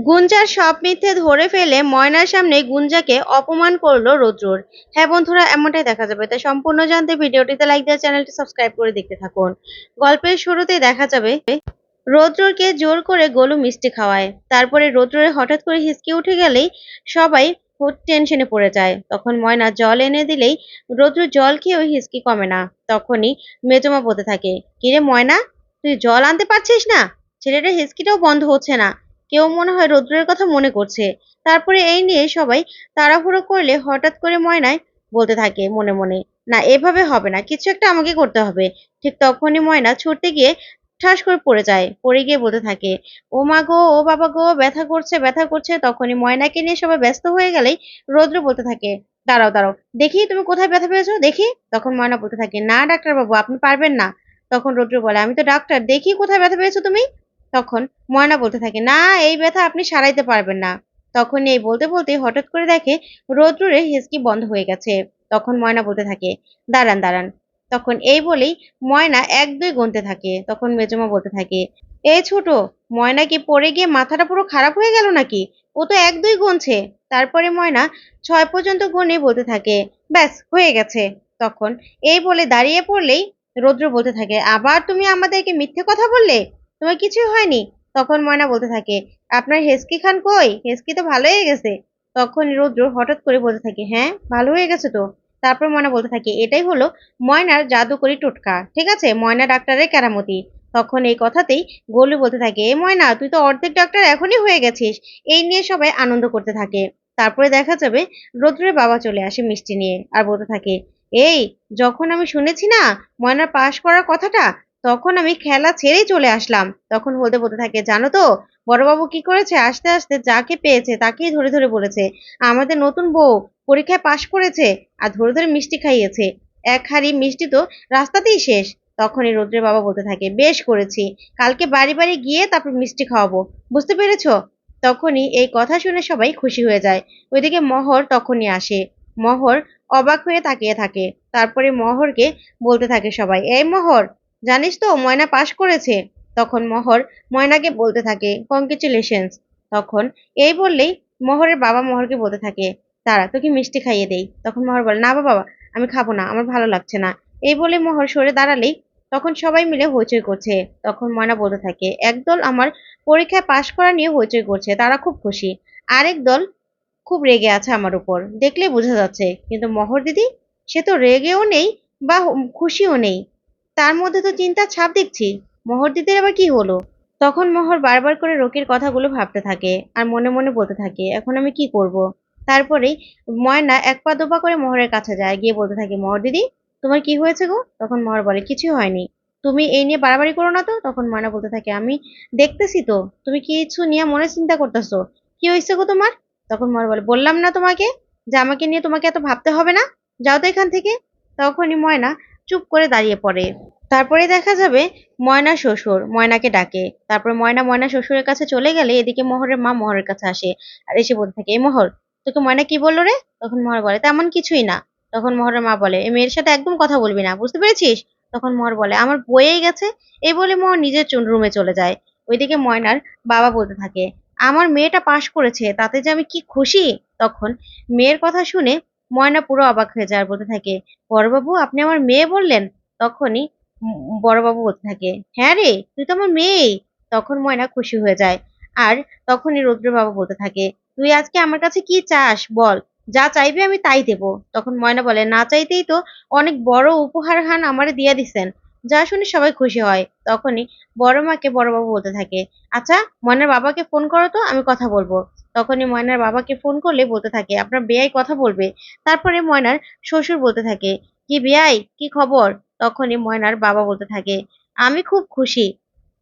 গুঞ্জার সব মিথ্যে ধরে ফেলে ময়নার সামনে গুঞ্জাকে অপমান করল রৌদ্রর। হ্যাঁ বন্ধুরা, এমনটাই দেখা যাবে। তাই সম্পূর্ণ জানতে ভিডিওটিতে লাইক দিয়ে চ্যানেলটি সাবস্ক্রাইব করে দেখতে থাকুন। গল্পের শুরুতেই দেখা যাবে রৌদ্রকে জোর করে গোলু মিষ্টি খাওয়ায়। তারপরে রৌদ্রের হঠাৎ করে হিসকি উঠে গেলেই সবাই টেনশনে পড়ে যায়। তখন ময়না জল এনে দিলেই রৌদ্র জল খেয়েও হিসকি কমে না। তখনই মেজমা বলতে থাকে, কিরে ময়না, তুই জল আনতে পারছিস না? ছেলেটার হিসকিটাও বন্ধ হচ্ছে না। কেউ মনে হয় রৌদ্রের কথা মনে করছে। তারপরে এই নিয়ে সবাই তাড়াহুড়ো করলে হঠাৎ করে ময়নায় বলতে থাকে মনে মনে, না, এভাবে হবে না, কিছু একটা আমাকে করতে হবে। ঠিক তখনই ময়না ছুটতে গিয়ে ঠাস করে পড়ে যায়, পড়ে গিয়ে বলতে থাকে, ও মা গো, ও বাবা গো, ব্যথা করছে ব্যথা করছে। তখনই ময়নাকে নিয়ে সবাই ব্যস্ত হয়ে গেলেই রৌদ্র বলতে থাকে, দাঁড়াও দাঁড়াও, দেখি তুমি কোথায় ব্যথা পেয়েছ? দেখি। তখন ময়না বলতে থাকে, না ডাক্তার বাবু আপনি পারবেন না। তখন রৌদ্র বলে, আমি তো ডাক্তার, দেখি কোথায় ব্যথা পেয়েছ তুমি? তখন ময়না বলতে থাকে, না, এই ব্যথা আপনি সারাইতে পারবেন না। তখন এই বলতে বলতে হঠাৎ করে দেখে রৌদ্রের হিসকি বন্ধ হয়ে গেছে। তখন ময়না বলতে থাকে, দাঁড়ান দাঁড়ান। তখন এই বলেই ময়না এক দুই গুনতে থাকে। তখন মেজমা বলতে থাকে, এই ছোট, ময়না কি পড়ে গিয়ে মাথাটা পুরো খারাপ হয়ে গেল নাকি? ও তো এক দুই গুনছে। তারপরে ময়না ছয় পর্যন্ত গুনে বলতে থাকে, ব্যাস, হয়ে গেছে। তখন এই বলে দাঁড়িয়ে পড়লেই রৌদ্র বলতে থাকে, আবার তুমি আমাদেরকে মিথ্যে কথা বললে? তোমার কিছুই হয়নি? তখন ময়না বলতে থাকে, আপনার হেসকি খান কই? হেসকি তো ভালো হয়ে গেছে। তখন রৌদ্র হঠাৎ করে বলতে থাকে হ্যাঁ ভালো হয়ে গেছে তো? তারপর ময়না বলতে থাকে, এটাই হলো ময়নার জাদুকরি টোটকা, ঠিক আছে? ময়না ডাক্তারের কেরামতি। তখন এই কথাতেই গোলু বলতে থাকে, এ ময়না, তুই তো অর্ধেক ডাক্তার এখনই হয়ে গেছিস। এই নিয়ে সবাই আনন্দ করতে থাকে। তারপরে দেখা যাবে রৌদ্রের বাবা চলে আসে মিষ্টি নিয়ে আর বলতে থাকে, এই, যখন আমি শুনেছি না ময়নার পাশ করার কথাটা তখন আমি খেলা ছেড়েই চলে আসলাম। তখন বলতে বলতে থাকে, জানো তো, বড়বাবু কি করেছে? আস্তে আস্তে যাকে পেয়েছে তাকেই ধরে ধরে বলেছে, আমাদের নতুন বউ পরীক্ষায় পাশ করেছে আর ধরে ধরে মিষ্টি খাইয়েছে। এক হাড়ি মিষ্টি তো রাস্তাতেই শেষ। তখনই রৌদ্রের বাবা বলতে থাকে, বেশ করেছি, কালকে বাড়ি বাড়ি গিয়ে তারপর মিষ্টি খাওয়াবো। বুঝতে পেরেছ? তখনই এই কথা শুনে সবাই খুশি হয়ে যায়। ওইদিকে মহর তখনই আসে। মহর অবাক হয়ে তাকিয়ে থাকে। তারপরে মহরকে বলতে থাকে সবাই, এই মহর জানিস তো, ময়না পাশ করেছে। তখন মহর ময়নাকে বলতে থাকে কংগ্রেচুলেশনস তখন এই বললেই মহরের বাবা মহরকে বলতে থাকে তারা তোকে মিষ্টি খাইয়ে দেই। তখন মহর বলে, না বাবা, আমি খাব না, আমার ভালো লাগছে না। এই বলে মহর সরে দাঁড়ালেই তখন সবাই মিলে হইচই করছে। তখন ময়না বলতে থাকে একদল আমার পরীক্ষায় পাশ করা নিয়ে হইচই করছে, তারা খুব খুশি। আরেক দল খুব রেগে আছে আমার উপর। দেখলে বোঝা যাচ্ছে, কিন্তু মহর দিদি, সে তো রেগেও নেই বা খুশিও নেই। তার মধ্যে তো চিন্তার ছাপ দেখছি। মোহর দিদির আবার কি হলো? তখন মোহর বারবার করে রকির কথাগুলো ভাবতে থাকে আর মনে মনে বলতে থাকে, এখন আমি কি করব। তারপরেই ময়না এক পা দোপা করে মোহরের কাছে যায়, গিয়ে বলতে থাকে, মোহর দিদি, তোমার কি হয়েছে গো? তখন মোহর বলে কিছু হয়নি। তুমি এই নিয়ে বাড়াবাড়ি করো না তো? তখন ময়না বলতে থাকে, আমি দেখতেছি তো। তুমি কিছু নিয়ে মনে চিন্তা করতেছো। কি হয়েছে গো তোমার? তখন মোহর বলে, বললাম না তোমাকে যে আমাকে নিয়ে তোমাকে এত ভাবতে হবে না। যাও তো এখান থেকে। তখনই ময়না চুপ করে দাঁড়িয়ে পড়ে। তারপরে দেখা যাবে ময়না শ্বশুর, ময়নাকে ডাকে। তারপরে ময়না ময়না শ্বশুরের কাছে চলে গেলে এদিকে মোহরের মা মোহরের কাছে আসে। আর এসে বলতে থাকে এই মোহর, তোকে ময়না কি বলল রে? তখন মোহর বলে, তেমন কিছুই না। তখন মোহরের মা বলে এই মেয়ের সাথে একদম কথা বলবি না, বুঝতে পেরেছিস? তখন মোহর বলে, আমার বইয়েই গেছে এই বলে মোহর নিজের রুমে চলে যায়। ওইদিকে ময়নার বাবা বলতে থাকে, আমার মেয়েটা পাশ করেছে, তাতে যে আমি কি খুশি? তখন মেয়ের কথা শুনে ময়না পুরো অবাক হয়ে যায় আর বলতে থাকে, বড়বাবু, আপনি আমার মেয়ে বললেন? তখনই বড়বাবু বলতে থাকে হ্যাঁ রে, তুই তো আমার মেয়ে। তখন ময়না খুশি হয়ে যায় আর তখনই রৌদ্র বাবা বলতে থাকে, তুই আজকে আমার কাছে কি চাস বল, যা চাইবে আমি তাই দেব। তখন ময়না বলে, না চাইতেই তো অনেক বড় উপহার হান আমারে দিয়ে দিছেন, যা শুনে সবাই খুশি হয়। তখনই বড় মাকে বড়বাবু বলতে থাকে আচ্ছা ময়নার বাবাকে ফোন করো তো, আমি কথা বলব। তখনই ময়নার বাবাকে ফোন করলে বলতে থাকে, আপনার বেয়াই কথা বলবে। তারপরে ময়নার শ্বশুর বলতে থাকে, কি বেয়াই? কি খবর? তখনই ময়নার বাবা বলতে থাকে, আমি খুব খুশি।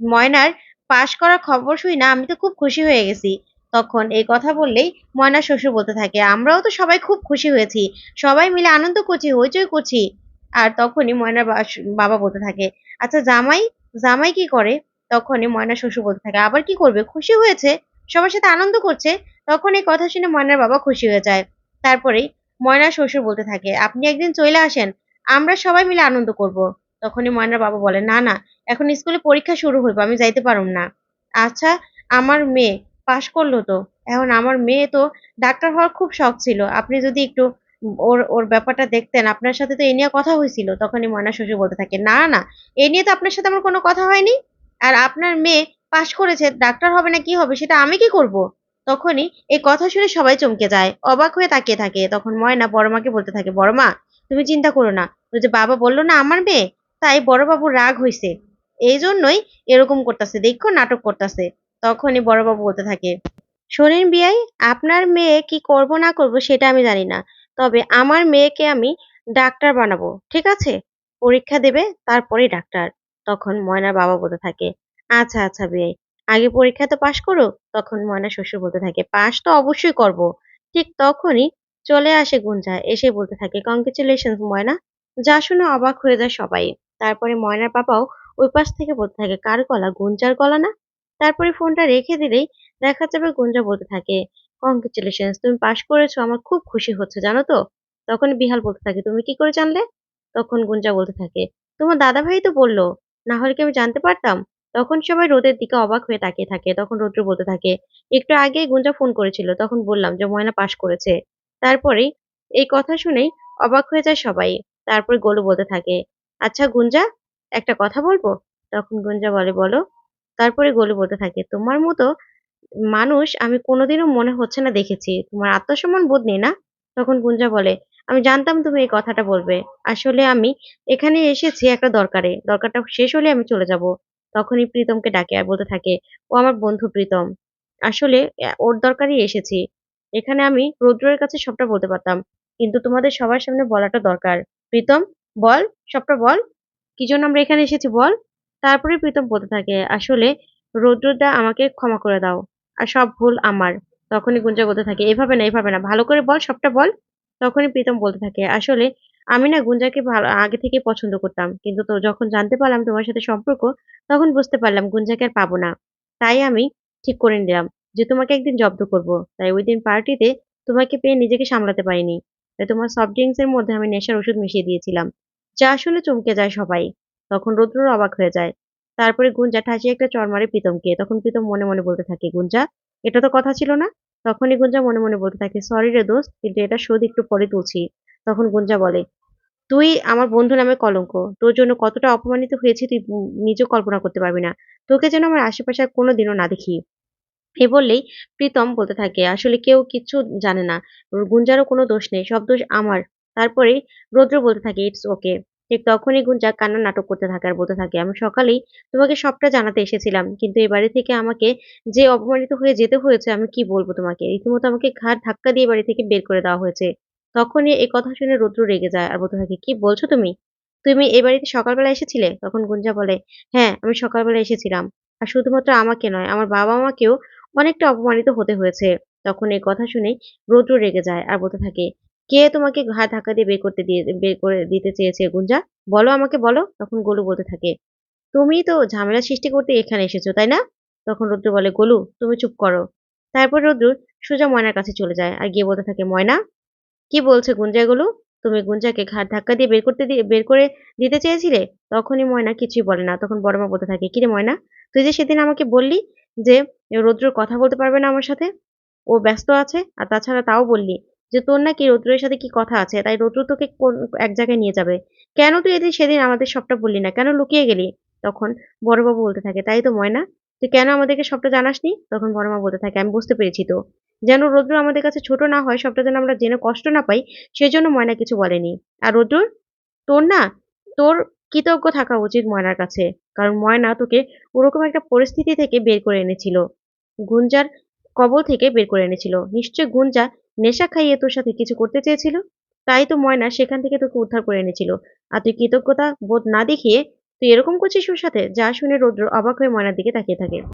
ময়নার পাশ করার খবর শুই না, আমি তো খুব খুশি হয়ে গেছি। তখন এই কথা বললেই ময়নার শ্বশুর বলতে থাকে, আমরাও তো সবাই খুব খুশি হয়েছি। সবাই মিলে আনন্দ করছি, হইচই করছি। আর তখনই ময়নার বাবা বলতে থাকে আচ্ছা জামাই জামাই কি করে? তখনই ময়না শ্বশুর বলতে থাকে, আবার কি করবে? খুশি হয়েছে? সবার সাথে আনন্দ করছে, তখন এই কথা শুনে ময়নার বাবা খুশি হয়ে যায়। তারপরেই ময়না শ্বশুর বলতে থাকে, আপনি একদিন চলে আসেন, আমরা সবাই মিলে আনন্দ করব। তখনই ময়নার বাবা বলে, না না, এখন স্কুলে পরীক্ষা শুরু হইব, আমি যাইতে পারুম না। আচ্ছা আমার মেয়ে পাশ করল তো? এখন আমার মেয়ে তো ডাক্তার হওয়ার খুব শখ ছিল, আপনি যদি একটু ওর ওর ব্যাপারটা দেখতেন, আপনার সাথে তো এ নিয়ে কথা হয়েছিল তখনই ময়না শ্বশুর বলতে থাকে, না না, এ নিয়ে তো আপনার সাথে আমার কোনো কথা হয়নি। আর আপনার মেয়ে পাশ করেছে, ডাক্তার হবে না কি হবে সেটা আমি কি করব? তখনই এই কথা শুনে সবাই চমকে যায়। অবাক হয়ে তাকিয়ে থাকে। তখন ময়না বড় মাকে বলতে থাকে বড় মা তুমি চিন্তা করো না। যে বাবা বলল না আমার মেয়ে? তাই বড় বাবুর রাগ হইছে। এই জন্যই এরকম করতেছে, দেখো নাটক করতেছে। তখনই বড়বাবু বলতে থাকে, শোনেন বিয়াই, আপনার মেয়ে কি করব না করব সেটা আমি জানি না। তবে আমার মেয়েকে আমি ডাক্তার বানাবো, ঠিক আছে? পরীক্ষা দেবে, তারপরেই ডাক্তার। তখন ময়নার বাবা বলতে থাকে আচ্ছা আচ্ছা বিয়াই আগে পরীক্ষা তো পাশ করো, তখন ময়না শ্বশুর বলতে থাকে, পাশ তো অবশ্যই করব। ঠিক তখনই চলে আসে গুঞ্জা, এসে বলতে থাকে কংগ্রেচুলেশন ময়না, যা শুনে অবাক হয়ে যায় সবাই। তারপরে ময়নার পাপাও ওই পাশ থেকে বলতে থাকে, কার গলা, গুঞ্জার গলা না? তারপরে ফোনটা রেখে দিলেই দেখা যাবে গুঞ্জা বলতে থাকে কংগ্রেচুলেশনস তুমি পাশ করেছ, আমার খুব খুশি হচ্ছে, জানো তো? তখন বিহাল বলতে থাকে, তুমি কি করে জানলে? তখন গুঞ্জা বলতে থাকে, তোমার দাদা ভাই তো বলল, না হলে কি আমি জানতে পারতাম? তখন সবাই রোদের দিকে অবাক হয়ে তাকিয়ে থাকে। তখন রৌদ্র বলতে থাকে, একটু আগেই গুঞ্জা ফোন করেছিল। তখন বললাম যে, ময়না পাশ করেছে। তারপরেই এই কথা শুনেই অবাক হয়ে যায় সবাই। তারপরে গোলু বলতে থাকে আচ্ছা গুঞ্জা, একটা কথা বলব? তখন গুঞ্জা বলে, বলো। তারপরে গোলু বলতে থাকে, তোমার মতো মানুষ আমি কোনোদিনও মনে হচ্ছে না দেখেছি। তোমার আত্মসম্মান বোধ নেই না? তখন গুঞ্জা বলে, আমি জানতাম তুমি এই কথাটা বলবে। আসলে আমি এখানে এসেছি একটা দরকারে। দরকারটা শেষ হলে আমি চলে যাব। তখনই প্রীতমকে ডাকে আর বলতে থাকে, ও আমার বন্ধু প্রীতম। আসলে ওর দরকারই এসেছি। এখানে আমি রৌদ্রের কাছে সবটা বলতে পারতাম, কিন্তু তোমাদের সবার সামনে বলাটা দরকার। প্রীতম, বল, সবটা বল। কি জন্য আমরা এখানে এসেছি, বল? তারপরে প্রীতম বলতে থাকে, আসলে, রৌদ্রদা আমাকে ক্ষমা করে দাও, আর সব ভুল আমার। তখনই গুঞ্জা বলতে থাকে, এভাবে না এভাবে না, ভালো করে বল, সবটা বল। তখনই প্রীতম বলতে থাকে, আসলে আমি না গুঞ্জাকে ভালো, আগে থেকে পছন্দ করতাম। কিন্তু তো যখন জানতে পারলাম তোমার সাথে সম্পর্ক, তখন বুঝতে পারলাম গুঞ্জাকে আর পাবো না। তাই আমি ঠিক করে নিলাম যে তোমাকে একদিন জব্দ করব। তাই ওই দিন পার্টিতে তোমাকে পেয়ে নিজেকে সামলাতে পারিনি। তাই তোমার সফট ড্রিঙ্কস এর মধ্যে আমি নেশার ওষুধ মিশিয়ে দিয়েছিলাম। যা শুনে চমকে যায় সবাই। তখন রৌদ্র অবাক হয়ে যায়। তারপরে গুঞ্জা ঠাসি একটা চড় মারে প্রীতমকে। তখন প্রীতম মনে মনে বলতে থাকে, গুঞ্জা, এটা তো কথা ছিল না? তখনই গুঞ্জা মনে মনে বলতে থাকে, সরি রে দোস্ত, কিন্তু এটা শোধ একটু পরে তুলছি। তখন গুঞ্জা বলে তুই আমার বন্ধু নামে কলঙ্ক। তোর জন্য কতটা অপমানিত হয়েছি তুই নিজেও কল্পনা করতে পারবি না। তোকে যেন আমার আশেপাশে আর কোনোদিনও না দেখি। এ বললেই প্রীতম বলতে থাকে, আসলে কেউ কিচ্ছু জানে না। গুঞ্জারও কোনো দোষ নেই। সব দোষ আমার। তারপরে রৌদ্র বলতে থাকে ইটস ওকে ঠিক তখনই গুঞ্জা কান্না নাটক করতে থাকে আর বলতে থাকে, আমি সকালেই তোমাকে সবটা জানাতে এসেছিলাম, কিন্তু এই বাড়ি থেকে আমাকে যে অপমানিত হয়ে যেতে হয়েছে, আমি কি বলব তোমাকে? রীতিমতো আমাকে ঘাড় ধাক্কা দিয়ে বাড়ি থেকে বের করে দেওয়া হয়েছে। তখনই এই কথা শুনে রৌদ্র রেগে যায় আর বলতে থাকে, কি বলছো তুমি? তুমি এই বাড়িতে সকালবেলা এসেছিলে? তখন গুঞ্জা বলে হ্যাঁ আমি সকালবেলা এসেছিলাম। আর শুধুমাত্র আমাকে নয়, আমার বাবা মাকেও অনেকটা অপমানিত হতে হয়েছে। তখন এই কথা শুনে রৌদ্র রেগে যায় আর বলতে থাকে, কে তোমাকে ঘা ধাক্কা দিয়ে বের করতে দিয়ে, বের করে দিতে চেয়েছে গুঞ্জা? বলো আমাকে, বলো? তখন গোলু বলতে থাকে, তুমি তো ঝামেলা সৃষ্টি করতে এখানে এসেছ, তাই না? তখন রৌদ্র বলে, গোলু, তুমি চুপ করো। তারপর রৌদ্র সোজা ময়নার কাছে চলে যায় আর গিয়ে বলতে থাকে, ময়না কি বলছে গুঞ্জা এগুলো তুমি গুঞ্জাকে ঘাট ধাক্কা দিয়ে বের করতে দিয়ে বের করে দিতে চেয়েছিলে? তখনই ময়না কিছুই বলে না। তখন বড়মা বলতে থাকে, কিরে ময়না, তুই যে সেদিন আমাকে বললি যে রৌদ্র কথা বলতে পারবে না আমার সাথে, ও ব্যস্ত আছে, আর তাছাড়া তাও বললি যে তোর নাকি রৌদ্রের সাথে কি কথা আছে, তাই রৌদ্র তোকে কোন, এক জায়গায় নিয়ে যাবে। কেন তুই এদিন সেদিন আমাদের সবটা বললি না? কেন লুকিয়ে গেলি? তখন বড়বাবু বলতে থাকে, তাই তো ময়না, তুই কেন আমাদেরকে সবটা জানাসনি? তখন বড়মা বলতে থাকে, আমি বুঝতে পেরেছি তো। যেন রৌদ্র আমাদের কাছে ছোট না হয়, সবটা যেন আমরা জেনে কষ্ট না পাই, সেজন্য ময়না কিছু বলেনি। আর রৌদ্র তোর না, তোর কৃতজ্ঞ থাকা উচিত ময়নার কাছে, কারণ ময়না তোকে ওরকম একটা পরিস্থিতি থেকে বের করে এনেছিল। গুঞ্জার কবল থেকে বের করে এনেছিল। নিশ্চয় গুঞ্জা নেশা খাইয়ে তোর সাথে কিছু করতে চেয়েছিল? তাই তো ময়না সেখান থেকে তোকে উদ্ধার করে এনেছিল। আর তুই কৃতজ্ঞতা বোধ না দেখিয়ে তুই এরকম করছিস ওর সাথে? যা শুনে রৌদ্র অবাক হয়ে ময়নার দিকে তাকিয়ে থাকে।